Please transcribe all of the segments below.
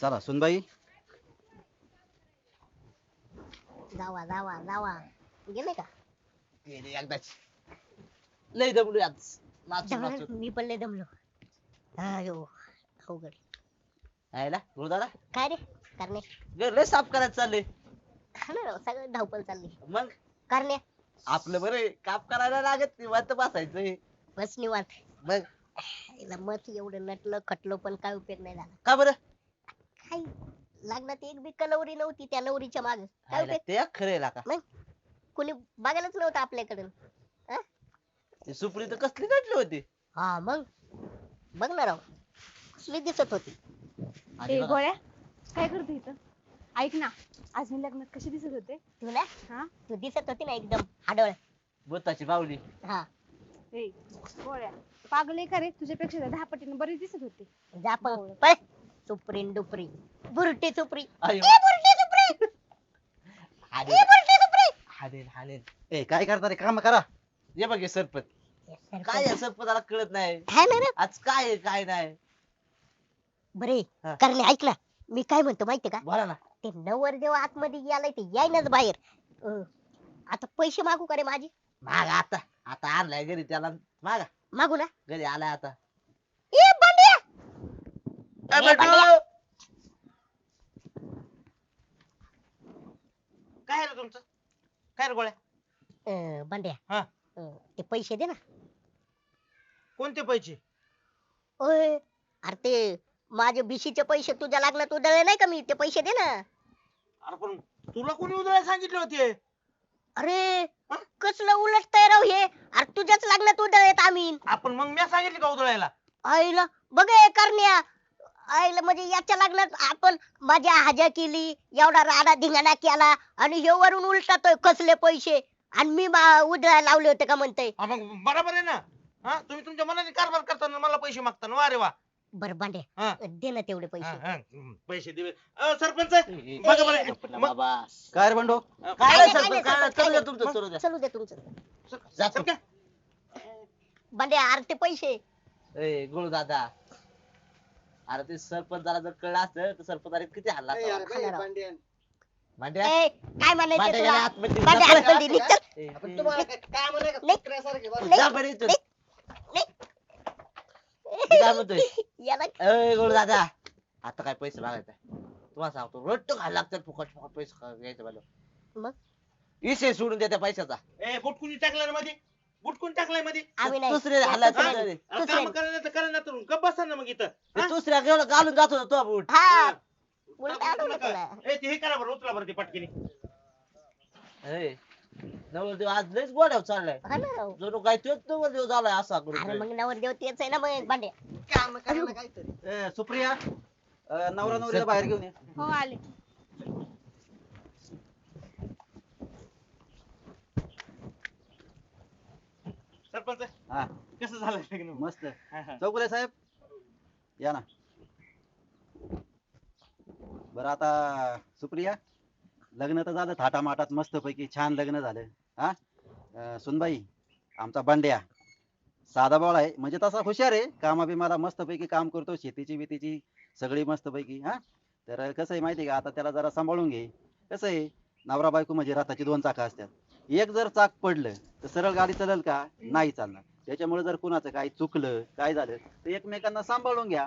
चला सुनबाई. जावा जावा जावा. गेले का? गेली एकदाच. लय दमलो आज नाचून दमलं? नाचून मी पण लय दमलो. अयो अवघड. गुरुदादा? काय रे? करणे. घर लय साफ करायचं चाललंय. हा ना राव, सगळं धावपळ चालली. मग? करणे. आपलं बरं आहे, काप करायला लागत निवांत बसायचंय. बस निवांत. मग? हिला मत एवढं नटलं खटलो पण काय उपयोग नाही झाला. का बरं? काय लग्नात एक बी कलवरी नव्हती त्या नवरीच्या माग. काय उपयोग ते का कोणी बघायलाच नव्हतं आपल्याकडून. ते सुपडी तर कसली नटली होती? हा मग? बघ ना राव कसली दिसत होती. आणि ए बघा, गोळ्या काय करतो इथं? ऐक ना आज मी लग्नात कशी दिसत होते? तुला? हा? तू दिसत होती ना एकदम हाडोळ. बोताची बावली. हा. ए गोळ्या पागल आहे का रे? तुझ्यापेक्षा तर दहा पटीने बरीच दिसत होती. जा पण हो. पळ. सुप्रीन डुपरी बुरटी सुपरी अयो. ए बुरटी सुपरी हालेल. ए बुरटी सुपरी हालेल हालेल. ए काय करता रे? काम करा. ये बघ हे सरपत काय आहे सरपताला कळत नाही? है ना रे. आज काय आहे काय नाही? बरे हा. करणे ऐक ना मी काय म्हणतो माहितीये का? बोला ना. ते नवर जेव्हा आतमध्ये गेलाय ते यायनाच बाहेर. अं, आता पैसे मागू का रे माझे? मागा आता. आता आणलाय घरी त्याला. मागा. मागू ना. घरी आलाय आता ए बंड्या ए, ए, बंडू! बंड्या! काय रे तुमचं? काय रे गोळ्या? अं, बंड्या हा. अं, ते पैसे दे ना. कोणते पैसे? ओय अरे ते माझे बिशीचे पैसे तुझ्या लागणार उधळले नाही का मी? ते पैसे दे ना. अरे पण तुला कोणी उधळायला सांगितले होते? अरे कसलं उलट राव हे? अरे तुझ्याच लागण्यात उधळलेत आम्ही. आपण मग मी सांगितले का उधळायला? आईला बघ हे करण्या. आईला म्हणजे याच्या लागण्यात आपण माझ्या हाजा केली एवढा राडा धिंगाणा केला आणि हे वरून उलटातोय कसले पैसे. आणि मी मा- उधळायला लावले होते का म्हणतोय? हा, मग बरोबर आहे ना. हा तुम्ही तुमच्या मनाने कारभार करताना मला पैसे मागता वा रे वा. बर बांडे हा. दे ना तेवढे हा, पैसे. हा, हम्म, पैसे दिवे. अ, सरपंच बघा बरं. मग- बाबा. काय रे बंडो काय काय नाही नाही, काय सरपंच नाही, काय नाही, काय चलू द्या नाही. तुमचं चलू द्या चलू दे तुमचं. पैसे. ए दादा अरे ते सरपंचाला जर कळलं असतं तर सरपंचाने किती हल्ला असता. खाणार आहोत. मांड्या ए, काय म्हणायचं मांड्या तुला गेल्या आतमध्ये. बांडे जा आतमध्ये निघ चल. ए, ए, निघ. जा बरं इथून. निघ. मी काय म्हणतोय याला ए गुरु दादा आता काय पैसे मागायचे तुम्हाला सांगतो रोट घाल लागतात फुकट फुकट पैसे खा- घ्यायचे मला मग? विषय सोडून द्या त्या पैशाचा ए बुटकुनी टाकलाय ना मध्ये बुटकुनी टाकलायमध्ये. आम्ही नाही. दुसरे. अरे काम करा नाही तर करा ना तर गप बसा ना मग इथं. हा? दुसऱ्या घेऊन घालून जात होता तो बूट. हा. उलट उचला आठवलं का? तुला ए, ते हे करा बरं उचला बरं ते पटकिनी. ए, नवरदेव आज लयच गोड्यावर चाललाय. हा ना राव. जणू काय तोच नवरदेव झालाय असा अरे करून मग नवरदेव तेच आहे ना मग बांडे ए सुप्रिया अ, नवरा नवरीला बाहेर घेऊन ये. हो आले. सरपंच हा. कसं झालं लग्न मस्त. हा, हा. चौगुले साहेब या ना. बरं आता सुप्रिया लग्न तर झालं थाटामाटात मस्त पैकी छान लग्न झालं. हा? अं, सुनबाई आमचा बंड्या. साधा बाळ आहे. म्हणजे तसा हुशार आहे. कामा बिमाला मस्त पैकी काम करतो. शेतीची बितीची सगळी मस्त पैकी हा? तर कसं आहे माहिती आहे का? आता त्याला जरा सांभाळून घे. कसं आहे? नवरा बायको म्हणजे रथाची दोन चाकं असतात. एक जर चाक पडलं तर सरळ गाडी चालेल का? नाही चालणार. त्याच्यामुळे जर कुणाचं काही चुकलं काय झालं तर एकमेकांना सांभाळून घ्या.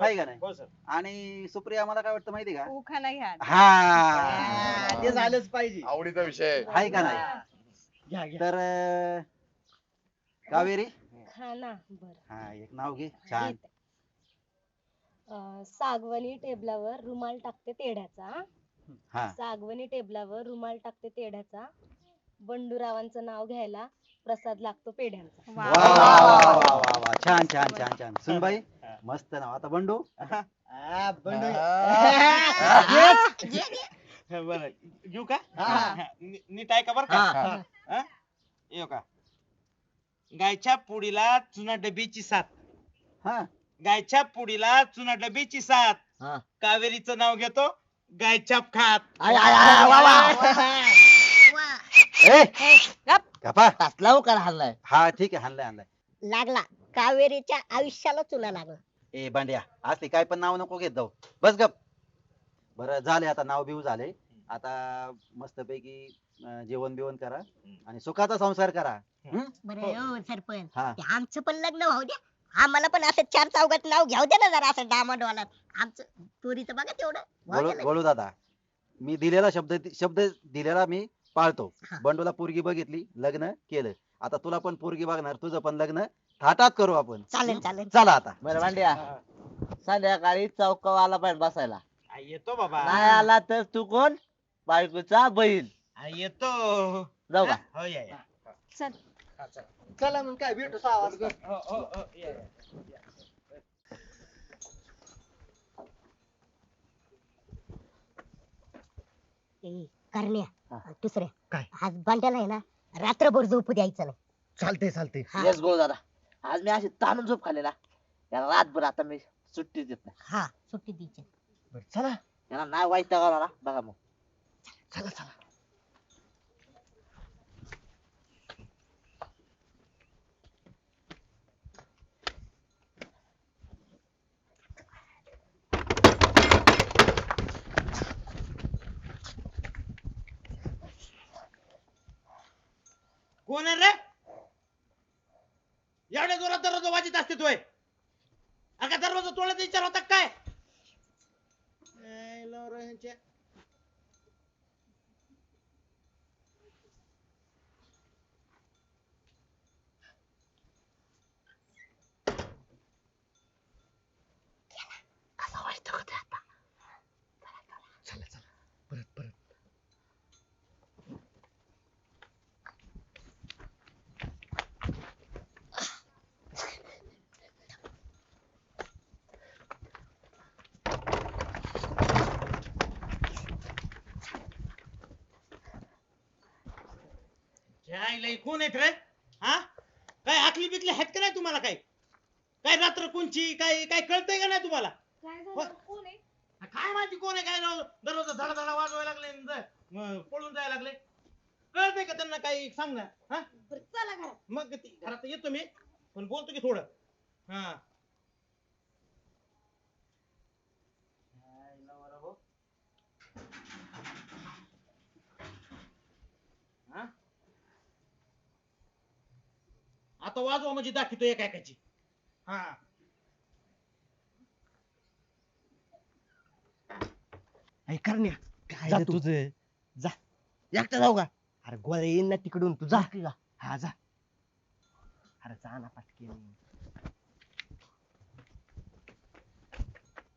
आहे का नाही? हो सर. आणि सुप्रिया मला काय वाटतं माहिती का? घ्या. हा. ते झालंच पाहिजे. आवडीचा विषय. आहे. का नाही? घ्या घ्या. तर अं, कावेरी? हा बर. हा एक नाव घे. छान. सागवणी टेबलावर रुमाल टाकते तेढ्याचा. हा. सागवणी टेबलावर रुमाल टाकते तेढ्याचा. बंडूरावांचं नाव घ्यायला प्रसाद लागतो पेढ्यांचा. वा वा वा वा वा वा वा छान छान छान छान. सुनबाई मस्त नाव. आता बंडू? बरं. घेऊ का? नि- नीट आहे का बरं का? हा? येऊ का? गायच्या पुडीला चुना डबीची साथ. हा. गायच्या पुडीला चुना डबीची साथ. हा. कावेरीचं नाव घेतो. गायछाप खात. आय, आय, आय, वा, वा. ए गप. गप्पा. कसला उकार हल्लाय हा ठीक आहे हाणलाय हाणलाय. लागला. कावेरीच्या आयुष्याला चुना लागला. ए बांड्या असली काय पण नाव नको घेत जाऊ. बस गप. बरं झाले आता नाव बिव झाले. आता मस्तपैकी अं, जेवण बिवण करा आणि सुखाचा संसार करा. हं? बरं हो. सरपंच. हा. ते आमचं पण लग्न होऊ द्या. आम्हाला पण असं चार चौघात नाव घ्याव द्या ना जरा असं डामाडवाला आमचं पोरीचं बघा तेवढं. वाहू द्या गोळू लगेच. गोळू दादा मी दिलेला शब्द शब्द दिलेला मी. पाळतो. बंडूला पोरगी बघितली लग्न केलं. आता तुला पण पोरगी बघणार तुझं पण लग्न थाटात करू आपण. चालेल चालेल. चला आता. बरं भांड्या. संध्याकाळी चौकावाला पाहिजे बसायला. आ, येतो बाबा. नाही आला तर तू कोण? बायकोचा बहीण. आ, येतो. जाऊ का? हो या या. चल. हा, चला. चला मग काय भेटू सहा वाजता. हो, हो, हो, या, या. ए, करण्या. हा. दुसऱ्या काय? आज बांड्याला आहे ना रात्रभर झोपू द्यायचं नाही. चालते चालते हा. येस गो दादा. आज मी अशी ताणून झोप खाल्ली ना याला रातभर आता मी सुट्टी देत नाही. हा सुट्टी द्यायची. बरं चला. याला नाही वाईट ना बघा मग. चला चला. कोण आहे रे? एवढ्या जोरात दरवाजा वाजित असते तोय अरे का दरवाजा तोडायचा विचार होता काय? ए, जायला हे कोण आहेत रे. हा? काय आखली बिकली आहेत का नाही तुम्हाला काय काय रात्र कोणची? काय काय कळतंय का नाही तुम्हाला? काय. झालं? कोण आहे? काय माहिती कोण आहे? काय राव दरवाजा धडा धडा वाजवायला लागले आणि ज- म, पळून जायला लागले. कळतंय का त्यांना काही? सांग ना. हा? बरं, चला घरात. मग ती- घरात येतो मी. पण बोलतो की थोडं. हा जायला बरं हो. हा? आता वाजवा म्हणजे दाखवतो एका एकाची. हा. ऐ करण्या काय जा रे तू. तुझं? जा. एकटा जाऊ का? अरे गोळ्या येईन ना तिकडून. तू जा. हा जा. अरे जा ना पटके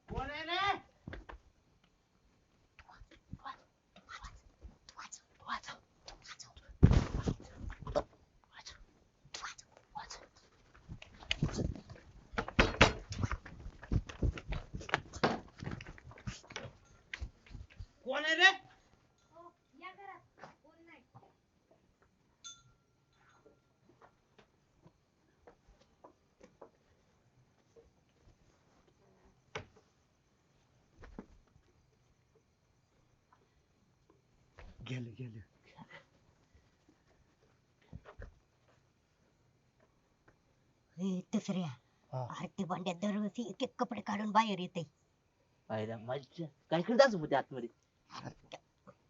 कोण आहे रे कोण आहे रे हो, या घरात कोण नाही गेलं गेलं. ए, दुसऱ्या हा. दरवर्षी एक एक कपडे काढून बाहेर येते. पाहिला मज्जा. काय करत असं मध्ये आतमध्ये?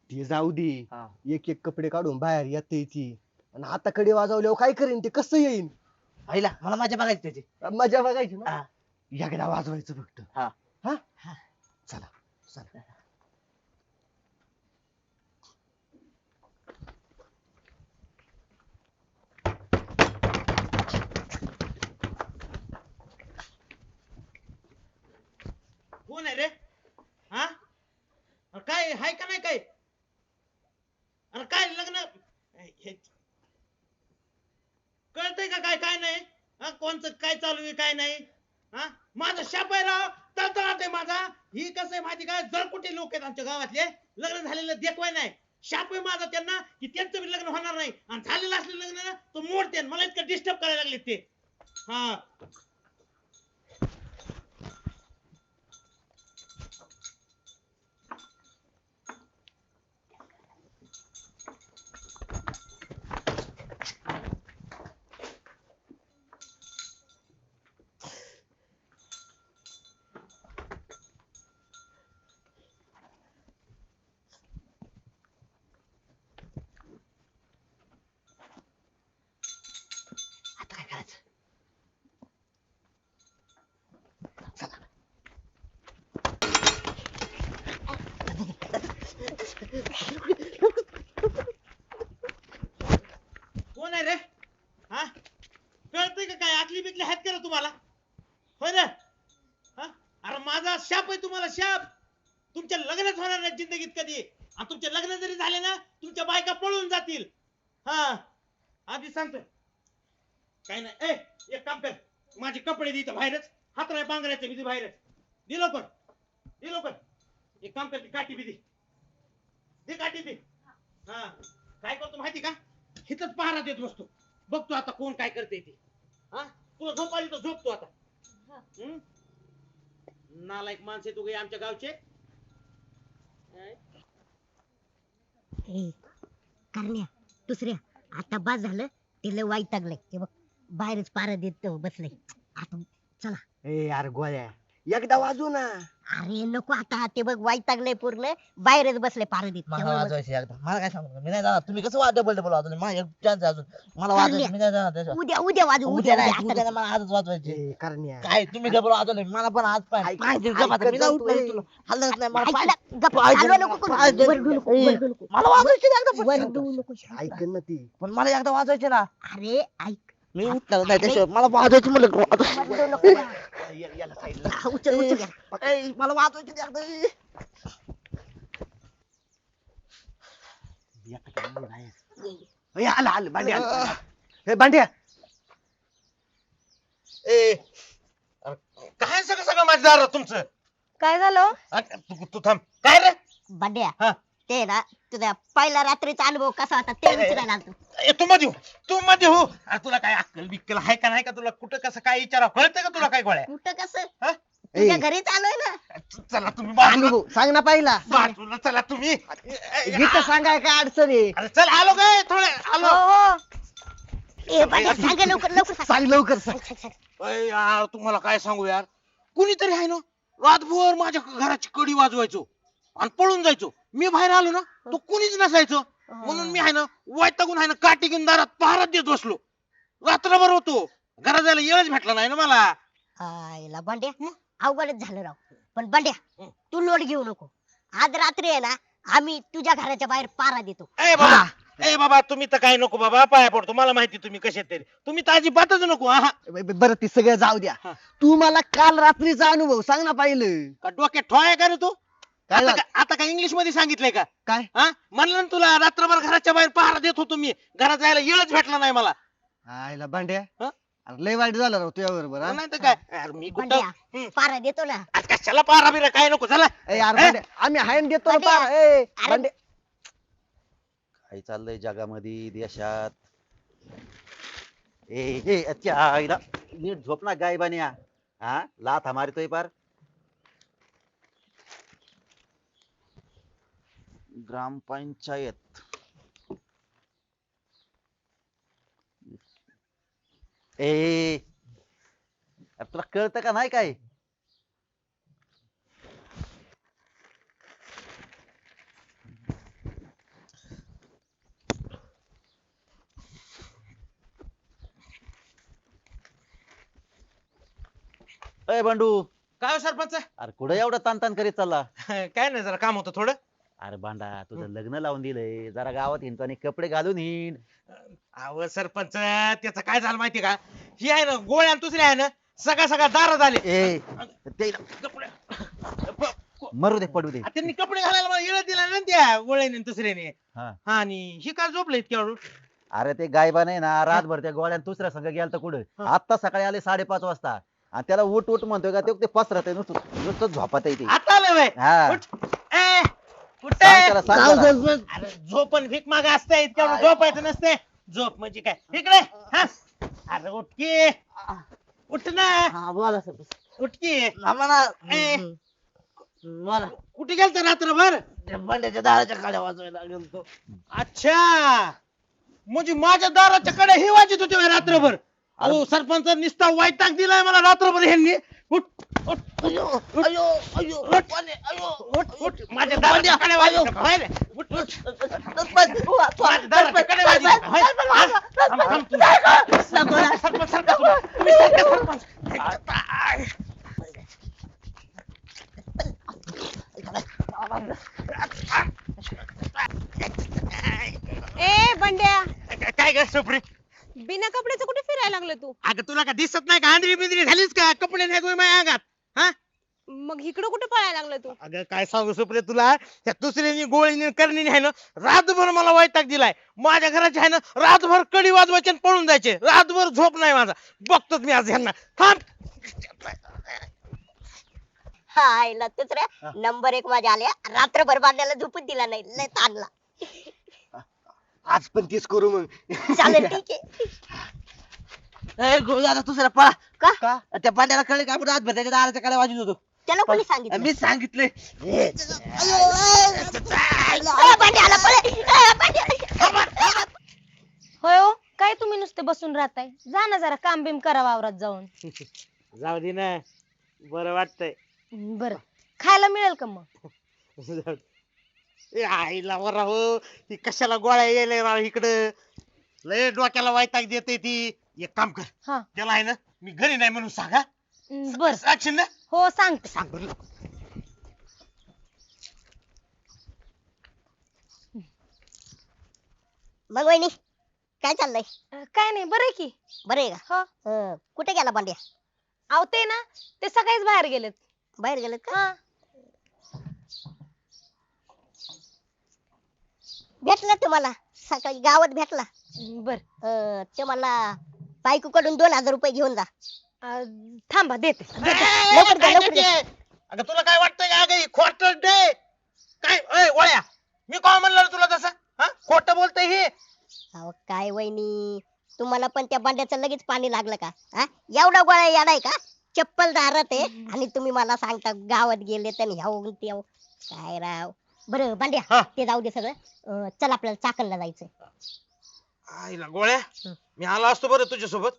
ते जाऊ दे. हा. एक एक कपडे काढून बाहेर येते ती. आणि आता कडे वाजवल्यावर काय करेन ते? कसं येईन? पाहिला मला मजा बघायची त्याची. मजा बघायची ना? हा. एकदा वाजवायचं फक्त. हा. हा. चला चला कोण आहे रे हा अरे काय हाय का नाही काय अरे काय लग्न हे- कळतंय का काय काय नाही हा कोणचं काय चालू आहे काय नाही. हा? माझा शाप आहे राव. तळतळाट आहे माझा. ही कसं आहे माहिती काय जळकुटे लोक आहेत आमच्या गावातले लग्न झालेलं देखवाय नाही. शाप आहे माझा त्यांना की त्यांचं बी लग्न होणार नाही. आणि झालेलं असलं लग्न ना तो मोडते मला इतकं डिस्टर्ब करायला लागले ते. हा. कोण आहे रे? हा? कळतंय का काय? आकली बिकली आहेत का रे तुम्हाला? होय रे हा? अरे माझा शाप आहे तुम्हाला शाप! तुमच्या लग्नच होणार नाही जिंदगीत कधी. आणि तुमचे लग्न जरी झाले ना तुमच्या बायका पळून जातील. हा? आधी सांगतो काय नाही. ए एक काम कर. माझे कपडे दे इथं बाहेरच. हात नाही पांघरायचे मी बाहेरच. दिलो पण दिलो पण एक काम कर ती काठी बिदी दे काठी दे. हा. काय करतो माहिती का? हिथंच पहारा देत बसतो. बघतो आता कोण काय करते ते. हा? तुला झोप आली तर झोपतो आता. हम्म? नालायक माणसे तू काही आमच्या गावचे. ए, करण्या दुसऱ्या. आता बस झालं ते लय वाईट लागलंय. ते बघ बाहेरच पारा देत बसलंय. आता ए यार गोळ्या. एकदा वाजू ना. अरे नको आता. ते बघ वाईट लागलंय पूर्ण बाहेरच बसले पारा देत मला त्यामुळे वाजवायची एकदा. मला काय सांगू मी नाही जाणार. तुम्ही कसं वाद डबल डबल वाजवले मला एक चान्स अजून. मला वाजवायची. मी नाही जाणार त्याच्यावर. उद्या उद्या वाजू उद्या उद्या नाही. उद्या. मला आजच वाजवायची ए करण्या. काय? तुम्ही डबल वाजवले मला पण आज पाय ऐक- मी नाही. उठणार मला ना, ए, वाजवायची एकदा ऐक ना ती. पण मला एकदा वाजवायचे ना. अरे ऐक. मी उठणार नाही त्याशिवाय मला वाजवायची म्हणलं की. हा, उचल उचल. ए, मला वाजवायची नाही. ए, आला आला भांड्या आला. ए भांड्या ए अरे, काय सगळं सगळं माझ्या दारात तुमचं काय झालं अरे, तू तू थांब काय रे बंड्या हा. ते ना तुझ्या पहिला रात्रीचा अनुभव कसा होता ते विचारायला आलतो. ए, तू मध्ये हो तू मध्ये हो. अरे, तुला काय अक्कल बिक्कल आहे का नाही का तुला? कुठं कसं काय विचारा कळतं का तुला काय गोळ्या? कुठं कसं? हा? तुझ्या ए. घरीच आलोय ना. चला तुम्ही बाजूला अनुभव सांग ना पहिला. बाजूला चला तुम्ही. ए, ए, गीत सांगाय काय अडचण आहे? अरे चल आलो काय थोडे आलो. हो ए बंड्या सांग लवकर लवकर सांग. सांग लवकर सांग. सांग, सांग, सांग. अय यार तुम्हाला काय सांगू यार? कुणीतरी आहे ना? रातभर माझ्या घराची कडी वाजवायचो. आणि पळून जायचो. मी बाहेर आलो ना तो कुणीच नसायचो. म्हणून मी आहे ना वैतागून आहे ना काठी घेऊन दारात पहारात देत बसलो. रात्रभर होतो. घरात जायला येळच भेटला नाही ना मला. आईला बंड्या? अवघडच झालं राव. पण बंड्या हं. तू लोड घेऊ नको. आज रात्री आहे ना आम्ही तुझ्या घराच्या बाहेर पारा देतो. ए बाबा ए बाबा तुम्ही तर काय नको बाबा पाया पडतो. मला माहिती तुम्ही कसे तरी तुम्ही तर अजिबातच नको हा. ब- ब- बरं ती सगळं जाऊ द्या. हा. तू मला काल रात्रीचा अनुभव सांग ना पाहिलं. का डोक्यात ठोय का रे तू? काय आता झालं? का- आता काय इंग्लिशमध्ये सांगितलंय का? काय? हा? म्हणलं ना तुला रात्रभर घराच्या बाहेर पहारा देत होतो मी. घरात जायला येळच भेटला नाही मला. आईला भांड्या? हा? अरे लय वाईट झालं राव तुझ्या बरोबर नाही तर काय? अरे मी कुठं? बंड्या हम्म. पारा देतो ना. आज कशाला पारा बिरा? काय नको चला? भांड्या आम्ही हायन देतो ना भांड्या. पार. ए, अरे- भांड्या. काय चाललंय जगामध्ये देशात? ए ए अच्छा आईला नीट झोप ना गायबानिया. हा? लाथा मारतोय पार. ग्रामपंचायत. ए अरे तुला कळतं का नाही काय? अय बंडू. काय हो सरपंच? अरे कुठे एवढं ताण ताण करीत चालला? काय नाही जरा काम होतं थोडं. अरे भांडा तुझं लग्न लावून दिलंय. जरा गावात हिंडतो आणि कपडे घालून हिंड. अहो सरपंच त्याचं काय झालं माहितीये का? ही आहे ना गोळ्या आणि दुसरी आहे ना सगळ्या सगळ्या दारात आले ए ते कपडे प- मरू दे पडू दे. आ, त्यांनी कपडे घालायला मला येळ दिला ना त्या गोळ्याने आणि दुसऱ्याने. हा. हा आणि ही काय झोपले इतक्या वेळ अरे ते गायबा नाही ना रातभर त्या गोळ्यान दुसऱ्या संघ गेला तर कुठं? हा. आता सकाळी आले साडेपाच वाजता. आणि त्याला उठ उठ म्हणतोय का ते ते पसरत नुसतं नुसतं झोपात येते आता आलं वय. हा. कुठे? सांग त्याला, सांग जाऊ त्याला. दे, बस. अरे झोपण भीक माग असते इतक्या झोपायचं नसते. झोप म्हणजे काय? इकडे हा. अरे उठकी. उठ ना. हा बोला उठकी. ए. बोला. कुठे गेलता रात्रभर? त्या बंड्याच्या दाराच्या काड्या वाजवायला गेलतो. अच्छा. म्हणजे माझ्या दाराच्या कडे हे वाजत होते होय रात्रभर. अहो सरपंच निस्ता वैताग दिलाय मला रात्रभर ह्यांनी. माझ्या दाराच्या कडे वाजत होते. होय रे? उठ उठ माझ्या. होय. थांब, थांब तू. सरपंच, सरपंच, सरका तुम्ही. तुम्ही सरका, सरपंच. ए बंड्या काय ग सुप्री बिना कपड्याचं कुठे फिरायला लागलं तू? अगं तुला का दिसत नाही का? आंधळी बिंद्री झालीस का? कपडे नाही तुम्ही माझ्या अंगात हा? मग इकडं कुठे पळायला लागलं तू? अगं काय सांगू सुप्रे तुला? त्या दुसऱ्यानी गोळीने करणीने आहे ना रातभर मला वैताग दिलाय. माझ्या घराचे आहे ना रातभर कडी वाजवायचे आणि पळून जायचे. रातभर झोप नाही माझा. बघतोच मी आज ह्यांना. थांब. हा आईला दुसऱ्या नंबर एक माझ्या आल्या. रात्रभर बांधायला झोपून दिला नाही. लय ताणला. आज पण तीच करू मग. चालेल ठीक आहे. ए गोळू दादा दुसरा पळा. का? का? त्या पांड्याला कळले का आपण रातभर त्याच्या दाराच्या कडे वाजत होतो. त्याला कोणी सांगितलं? मी सांगितले आला, पळे. होय हो काय तुम्ही नुसते बसून राहताय? जा ना जरा काम बिम करा वावरात जाऊन. जाऊ दे ना. बरं वाटतंय. बर. खायला मिळेल का मग? जाऊ दे. ए, आईला बरा हो ती कशाला गोळ्या यायला राव इकडं? लय डोक्याला वैताग देते ती. एक काम कर हा. त्याला आहे ना मी घरी नाही म्हणून सांगा. बर. सांगशील ना हो सांगते सांग बरं. मग वहिनी काय चाललंय? अं, काय नाही बरं आहे की. बरं आहे का? हो. अं, कुठे गेला बांड्या अहो ते ना ते सकाळीच बाहेर गेलेत. बाहेर गेलेत का? भेटला तुम्हाला. सकाळी गावात भेटला. बर. अं, ते मला बायको कडून दोन हजार रुपये घेऊन जा. अं, थांबा देते. लवकर द्या, लवकर द्या. अगं तुला काय वाटतंय का अगं खोट डे काय वळ्या. मी काय म्हणलं रे तुला तसं? हा? खोट बोलतोय हे. अहो काय वहिनी? तुम्हाला पण त्या बांड्याचं लगेच पाणी लागलं का? हा? एवढा गोळा येणार का? चप्पल दारात आहे आणि तुम्ही मला सांगता गावात गेले तर ह्याव त्याव काय राव? बरं बांड्या हा. ते जाऊ दे सगळं. अं, चल आपल्याला चाकणला जायचंय. आईला गोळ्या. मी आलो असतो बरं तुझ्यासोबत.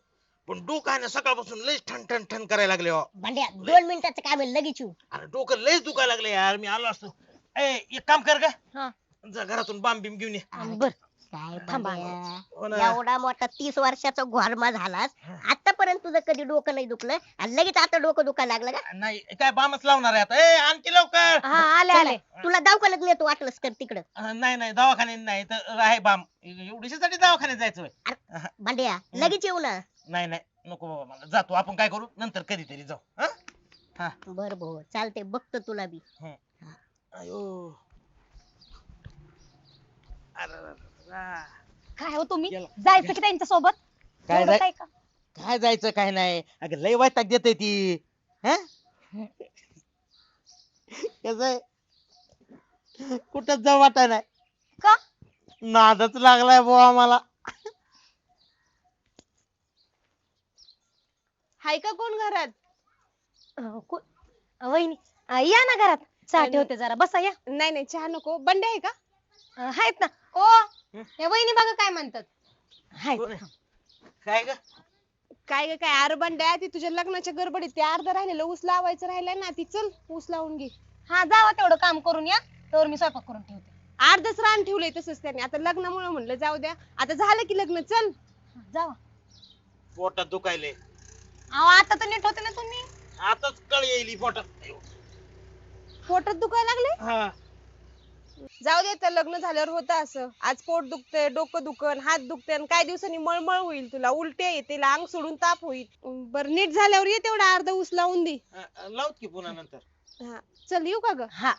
पण डोकं आहे ना सकाळपासून लयच ठण ठण ठण करायला लागले हो. बांड्या दोन मिनिटाचं काम आहे लगेच येऊ. अरे डोकं लयच दुखायला लागले यार. मी आलो असतो. ए एक काम कर का हा. जा घरातून बाम बिम घेऊन ये. बर. काय थांबा. बांड्या हो. एवढा मोठा तीस वर्षाचा घोरमा झालास. आतापर्यंत तुझं कधी डोकं नाही दुखलं? आणि लगेच आता डोकं दुखायला लागलं का? नाही काय बामच लावणार आहे आता? ए आणखी लवकर! हा आले आले. तुला दवाखान्यात नेतो वाटलंस तर तिकडं. अं, नाही नाही दवाखान्यात नाही तर आहे बाम. एवढीसाठी दवाखान्यात जायचं होय. भांड्या लगेच येऊ ना. नाही नाही नको बाबा मला जातो. आपण काय करू? नंतर कधीतरी जाऊ. हा? बर भाऊ चालते बघतो तुला बी. अयो अरे, अरे, अरे. काय हो. तुम्ही गेला. जायचं की त्यांच्यासोबत काय जाय- काय का काय जायचं काय नाही. अगं लय वैताग देते ती. कस कुठं जाऊ वाटाय नाही. का? नादच लागलाय बुवा मला हाय का कोण घरात? को- वहिनी अं, या ना घरात. चहा ठेवते जरा. बसा या. नाही नाही चहा नको. बंड्या आहे का? अं, आहेत ना. ओ या वहिनी बघा काय म्हणतात? आहेत. काय ग? काय ग काय अरे बंड्या ती तुझ्या लग्नाच्या गडबडीत ते अर्ध राहिलेलं ऊस लावायचं राहिलंय ना ती चल ऊस लावून घे. हा जावा तेवढं काम करून या तर मी स्वयंपाक करून ठेवते. अर्धच रान ठेवलंय तसंच त्याने. आता लग्नामुळे म्हणलं जाऊ द्या. आता झालं की लग्न चल. हा, जावा. पोटात दुखायले अहो आता तर नीट होते ना तुम्ही. आताच कळ येईल पोटात. पोटात दुखायला लागले हा. जाऊ दे तर लग्न झाल्यावर होतं असं. आज पोट दुखतंय डोकं दुखन हात दुखते आणि काही दिवसांनी मळमळ होईल तुला उलट्या येतील अंग सोडून ताप होईल. बर नीट झाल्यावर ये तेवढा अर्धा ऊस लावून दे. अं, लावत की पुन्हा नंतर? हा चल येऊ का ग? हा.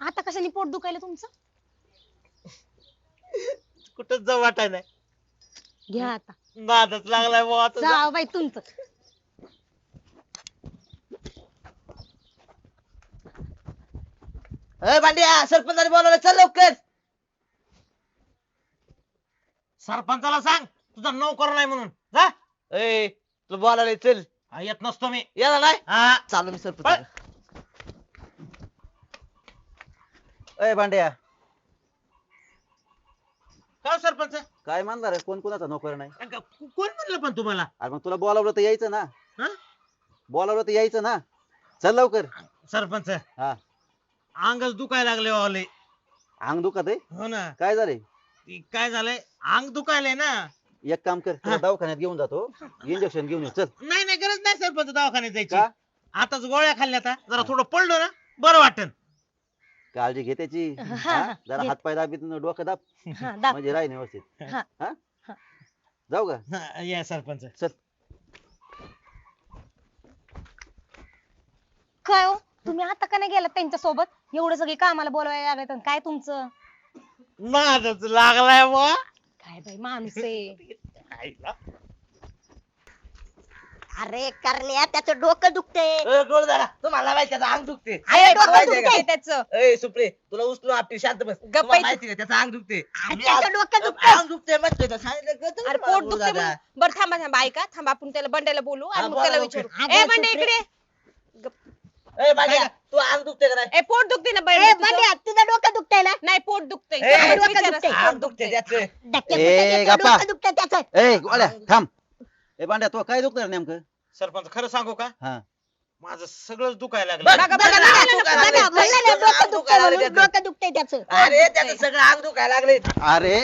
आता कशाने पोट दुखायला तुमचं? कुठंच जाऊ वाटाय नाही. घ्या आता. नादच लागलाय बुवा आता जा. जा. बाई तुमचं. ए पांड्या सरपंचाने बोलावलं चल लवकर. सरपंचाला सांग तुझा नोकर नाही म्हणून. जा. ए तुला बोलावलंय चल. हा, येत नसतो मी. याला नाही? हा. चालू मी सरपंच अय भांड्या. का हो सरपंच? काय मानणार कोण कोणाचा नोकर नाही? अगं, को- कोण म्हणलं पण तुम्हाला? अरे मग तुला बोलावलं तर यायचं ना. हा? बोलावलं तर यायचं ना. चल लवकर. सरपंच हा. अंगच दुखायला लागले वाले अंग दुखत आहे? हो ना. काय झालंय? ती काय झालंय? अंग दुखायलंय ना. एक काम कर तुला दवाखान्यात घेऊन जातो. इंजेक्शन घेऊन ये चल. नाही नाही गरज नाही सरपंच दवाखान्यात जायची. का? आताच गोळ्या खाल्ल्या आता. जरा थोडं पडलो ना बरं वाटन. काळजी घे त्याची. हा, हा? हा, जरा घे. हात पाय दाबीत डोकं दाब. हा दाब. म्हणजे राहील व्यवस्थित. हा, हा? हा. जाऊ का? हा, या सरपंच. काय हो? तुम्ही आता का नाही गेला त्यांच्यासोबत एवढं सगळी कामाला बोलवायला लागत काय तुमचं? नादच लागलाय बुवा. काय बाई माणूस आहे. आईला. अरे करण्या त्याचं डोकं दुखतंय. ए, गोड दादा तुम्हाला माहिती त्याचं अंग दुखते अरे डोकं माहिती आहे का? दुखतंय त्याचं. ए सुप्रे तुला उचलून आपली शांत बस. गप्प तुम्हाला आहे. माहिती का? त्याचं अंग दुखते मी त्याचं डोकं आज- दुखतंय. अंग दुखते तर सांगितलं का तुम्ही अरे मला पोट गोड दुखते दादा? म्हणून- बरं थांबा थांबा ऐका. थांबा आपण त्याला बंड्याला बोलू हा, आणि बोला, त्याला. विचारू. अगं, ए बंड्या सुप्रे- इकडे. ए तू अंग दुखते का नाही? ए पोट दुखते ना ए, बंड्या तुझं? डोकं दुखतंय ना? नाही पोट ए, डोकं. दुखतंय. दुखते त्याचं ए, दुखतंय, त्याचं. गप्पा. डोकं दुखतंय त्याचं. ए गोळ्या थांब. ए बांड्या तो काय दुखणार नेमकं? सरपंच खरं सांगू का? हा. माझं सगळंच दुखायला लागलं. बघा, बघा, बघा, अंग बघा, दुखायला बघा, लागलंय. म्हणलं ना, अंग डोकं दुखतंय दुखायला म्हणून लागलंय डोकं दुखतंय त्याचं. अरे त्याचं सगळं अंग दुखायला लागले. अरे.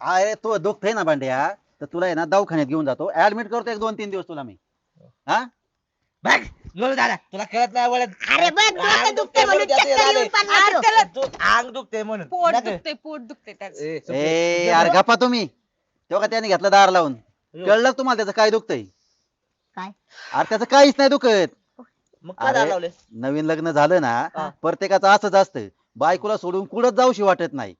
अरे तो दुखतंय ना बांड्या तर तुला आहे ना दवाखान्यात घेऊन जातो. ऍडमिट करतो एक दोन तीन दिवस तुला मी. हा? बघ गोड दादा तुला कळत नाही वळत अरे बघ डोकं दुखतंय म्हणून चक्कर. येऊन पडला तो. तू अंग दुखते म्हणून पोट. दुखते पोट दुखते त्याचं ए, अरे गप्पा तुम्ही तेव्हा का त्याने घेतलं दार लावून कळलं का तुम्हाला त्याचं काय दुखतंय काय? अरे त्याचं काहीच नाही दुखत मग काय अरे, लावले नवीन लग्न झालं ना. प्रत्येकाचं असंच असतं बायकोला सोडून कुठंच जाऊशी वाटत नाही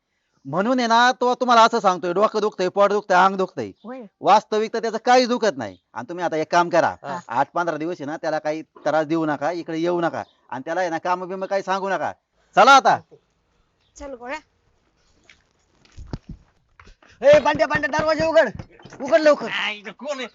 म्हणून आहे ना तो तुम्हाला असं सांगतोय डोकं दुखतंय पोट दुखतंय अंग दुखतंय. होय. वास्तविक तर त्याचं काहीच दुखत नाही. आणि तुम्ही आता एक काम करा हा. आठ पंधरा दिवस आहे ना त्याला काही त्रास देऊ नका इकडे येऊ नका. आणि त्याला आहे ना काम बिम काही सांगू नका. चला आता. चल गोळ्या. ए पांड्या पांड्या दरवाजा उघड. उघड लवकर. कोण आहे?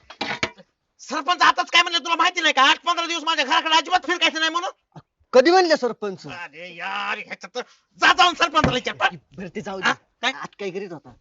सरपंच आताच काय म्हणलं तुला माहिती नाही का? आठ पंधरा दिवस माझ्या घराकडे अजिबात फिरकायचं नाही म्हणून? कधी म्हणले सरपंच अरे यार ह्याच्यात तर- जा जाऊन सरपंचाला विचार बरं ते जाऊ हा? काय? आत काय करीत होता